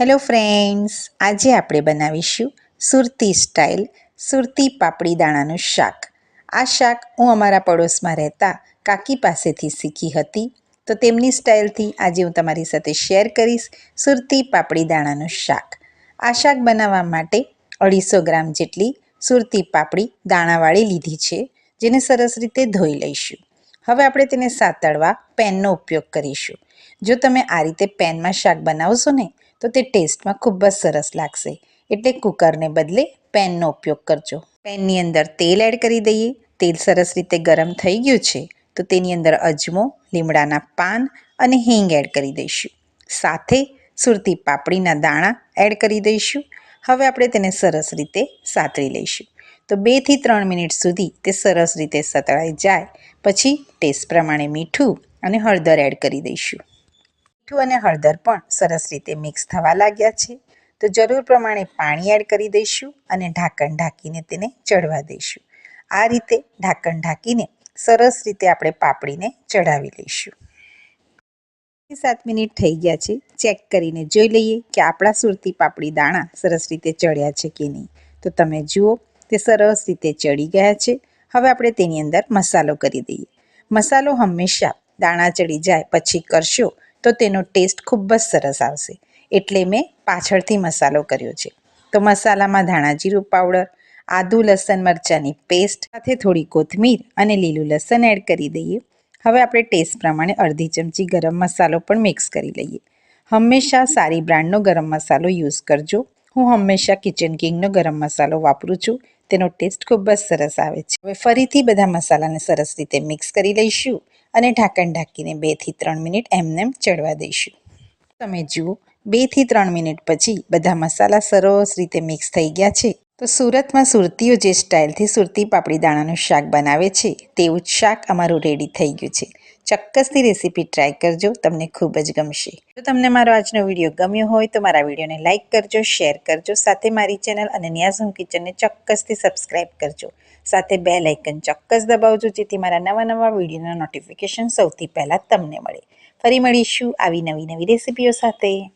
Hello friends આજે આપણે બનાવીશું સુરતી સ્ટાઇલ સુરતી પાપડી દાણાનું શાક. આ શાક હું અમારા પડોશમાં રહેતા કાકી પાસેથી શીખી હતી. તો તેમની સ્ટાઇલથી આજે હું તમારી સાથે શેર કરીશ સુરતી પાપડી દાણાનું શાક. આ શાક બનાવવા માટે અઢીસો ગ્રામ જેટલી સુરતી પાપડી દાણાવાળી લીધી છે, જેને સરસ રીતે ધોઈ લઈશું. હવે આપણે તેને સાતળવા પેનનો ઉપયોગ કરીશું. જો તમે આ રીતે પેનમાં શાક બનાવશો ને, તો તે ટેસ્ટમાં ખૂબ જ સરસ લાગશે. એટલે કુકરને બદલે પેનનો ઉપયોગ કરજો. પેનની અંદર તેલ એડ કરી દઈએ. તેલ સરસ રીતે ગરમ થઈ ગયું છે, તો તેની અંદર અજમો, લીમડાના પાન અને હિંગ એડ કરી દઈશું. સાથે સુરતી પાપડીના દાણા એડ કરી દઈશું. હવે આપણે તેને સરસ રીતે સાતળી લઈશું. તો બેથી ત્રણ મિનિટ સુધી તે સરસ રીતે સતળાઈ જાય. પછી ટેસ્ટ પ્રમાણે મીઠું અને હળદર એડ કરી દઈશું. મીઠું અને હળદર પણ સરસ રીતે મિક્સ થવા લાગ્યા છે. તો જરૂર પ્રમાણે પાણી એડ કરી દઈશું અને ઢાંકણ ઢાંકીને તેને ચડવા દઈશું. આ રીતે ઢાંકણ ઢાંકીને સરસ રીતે આપણે પાપડીને ચડાવી લઈશું. સાત મિનિટ થઈ ગયા છે. ચેક કરીને જોઈ લઈએ કે આપણા સુરતી પાપડી દાણા સરસ રીતે ચડ્યા છે કે નહીં. તો તમે જુઓ તે સરસ રીતે ચડી ગયા છે. હવે આપણે તેની અંદર મસાલો કરી દઈએ. મસાલો હંમેશા દાણા ચડી જાય પછી કરશો તો તેનો ટેસ્ટ ખૂબ જ સરસ આવશે. એટલે મેં પાછળથી મસાલો કર્યો છે. તો મસાલામાં ધાણા જીરું પાવડર, આદુ, લસણ મરચાંની પેસ્ટ, સાથે થોડી કોથમીર અને લીલું લસણ એડ કરી દઈએ. હવે આપણે ટેસ્ટ પ્રમાણે અડધી ચમચી ગરમ મસાલો પણ મિક્સ કરી લઈએ. હંમેશા સારી બ્રાન્ડનો ગરમ મસાલો યુઝ કરજો. હું હંમેશા કિચન કિંગનો ગરમ મસાલો વાપરું છું. તેનો ટેસ્ટ ખૂબ જ સરસ આવે છે. હવે ફરીથી બધા મસાલાને સરસ રીતે મિક્સ કરી લઈશું. અને ઢાંકણ ઢાંકીને બેથી ત્રણ મિનિટ એમનેમ ચડવા દઈશું. તમે જુઓ, બેથી ત્રણ મિનિટ પછી બધા મસાલા સરસ રીતે મિક્સ થઈ ગયા છે. તો સુરતમાં સુરતીઓ જે સ્ટાઇલથી સુરતી પાપડી દાણાનું શાક બનાવે છે, તેવું જ શાક અમારું રેડી થઈ ગયું છે. ચોક્કસથી રેસીપી ટ્રાય કરજો, તમને ખૂબ જ ગમશે. જો તમને મારો આજનો વીડિયો ગમ્યો હોય તો મારા વિડીયોને લાઇક કરજો શેર કરજો, સાથે મારી ચેનલ અને ન્યાઝ હું કિચનને ચોક્કસથી સબસ્ક્રાઈબ કરજો. સાથે બે લાઇકન ચોક્કસ દબાવજો, જેથી મારા નવા નવા વિડીયોના નોટિફિકેશન સૌથી પહેલાં તમને મળે. ફરી મળીશું આવી નવી નવી રેસીપીઓ સાથે.